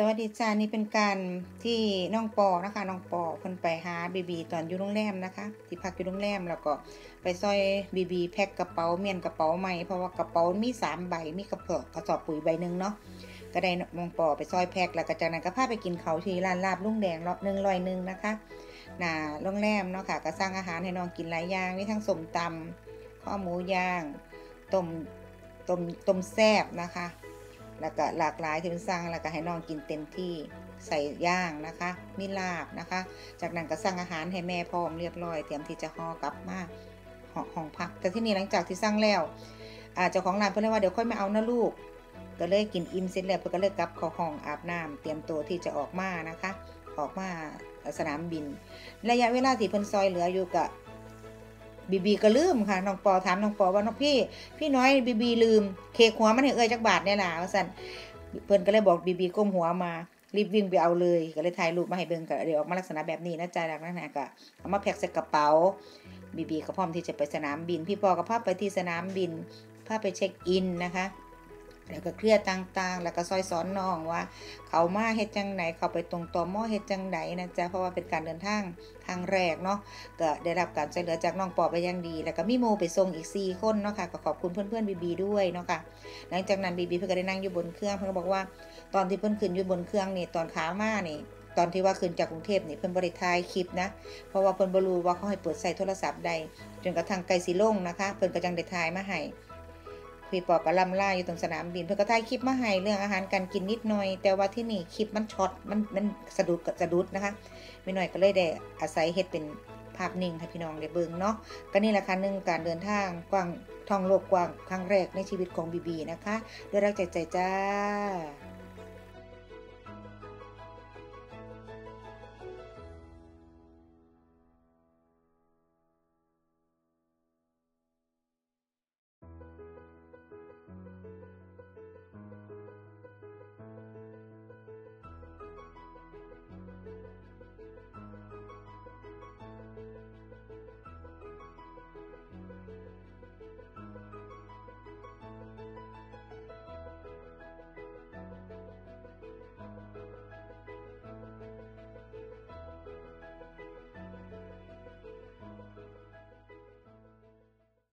สวัสดีจ้านี่เป็นการที่น้องปอนะคะน้องปอเพิ่นไปหาบีบีตอนอยู่โรงแรมนะคะ ที่พักอยู่โรงแรมแล้วก็ไปซอยบีบีแพ็คกระเป๋าเมียนกระเป๋าใหม่เพราะว่ากระเป๋ามีสามใบมีกระเป๋ากระสอบปุ๋ยใบหนึ่งเนาะก็ได้น้องปอไปซอยแพ็คแล้วก็จากนั้นก็พาไปกินเขาที่ร้านลาบลุงแดงรอบหนึ่งร้อยหนึ่งนะคะหน้าโรงแรมเนาะค่ะก็สร้างอาหารให้น้องกินหลายอย่างมีทั้งสมตำข้าวหมูย่างต้มต้มต้มแซ่บนะคะ แล้วก็หลากหลายที่เป็นสร้างแล้วก็ให้น้องกินเต็มที่ใส่ย่างนะคะมีลาบนะคะ จากนั้นก็สั่งอาหารให้แม่พร้อมเรียบร้อยเตรียมที่จะห่อกลับมาห้องพัก แต่ที่นี่หลังจากที่สั่งแล้วเจ้าของร้านเพิ่นเลยว่าเดี๋ยวค่อยมาเอานะลูก ก็เลยกินอิ่มเสร็จแล้วเพิ่นก็เลยกลับเข้าห้องอาบน้ำเตรียมตัวที่จะออกมานะคะ ออกมาสนามบิน ระยะเวลาที่เพิ่นซอยเหลืออยู่กับ บีบีก็ลืมค่ะน้องปอถามน้องปอว่าน้องพี่ พี่น้อยบีบีลืม เคกหัวมันให้เอ้ยจักบาทเนี่ยล่ะว่าสั่นเพิ่นก็เลยบอกบีบีก้มหัวมารีบวิ่งไปเอาเลยก็เลยถ่ายรูปมาให้เบิ่งก็เดี๋ยวออกมาลักษณะแบบนี้นะจ๊ะจากนั่นนะก็เอามาแพ็คใส่กระเป๋าบีบีก็พร้อมที่จะไปสนามบิน พี่ปอก็พาไปที่สนามบินพาไปเช็คอินนะคะ แล้วก็เคลียร์ต่างๆ แล้วก็ซอยสอนน้องว่า เขามาเฮ็ดจังไหนเขาไปตรงต่อหม้อเฮ็ดจังไหนนะจ๊ะเพราะว่าเป็นการเดินทางทางแรกเนาะก็ได้รับการช่วยเหลือจากน้องปอไปย่างดี แล้วก็มีโมไปส่งอีก 4 คนเนาะค่ะก็ขอบคุณเพื่อนๆบีบีด้วยเนาะค่ะหลังจากนั้นบีบีเพิ่นก็ได้นั่งอยู่บนเครื่องเพิ่นก็บอกว่าตอนที่เพิ่อนขึ้นอยู่บนเครื่องนี่ตอนขามานี่ตอนที่ว่าขึ้นจากกรุงเทพนี่เพิ่นบ่ได้ถ่ายคลิปนะ เพราะว่าเพิ่นบรูว่าเขาให้เปิดใส่โทรศัพท์ใดจนกระทั่งไกลสิลงนะคะ เพิ่นก็จังได้ถ่ายมาให้ พี่ปอก็ล่ำล่าอยู่ตรงสนามบิน เพื่อก็ถ่ายคลิปมาให้เรื่องอาหารการกินนิดหน่อย แต่ว่าที่นี่คลิปมันช็อตมันมันสะดุดกับสะดุดนะคะไม่หน่อยก็เลยได้อาศัยเฮ็ดเป็นภาพนิ่งให้พี่น้องได้เบิ่งเนาะก็นี่แหละค่ะหนึ่งการเดินทางกว้างท่องโลกกว้างครั้งแรกในชีวิตของบีบีนะคะด้วยรักใจใจจ้า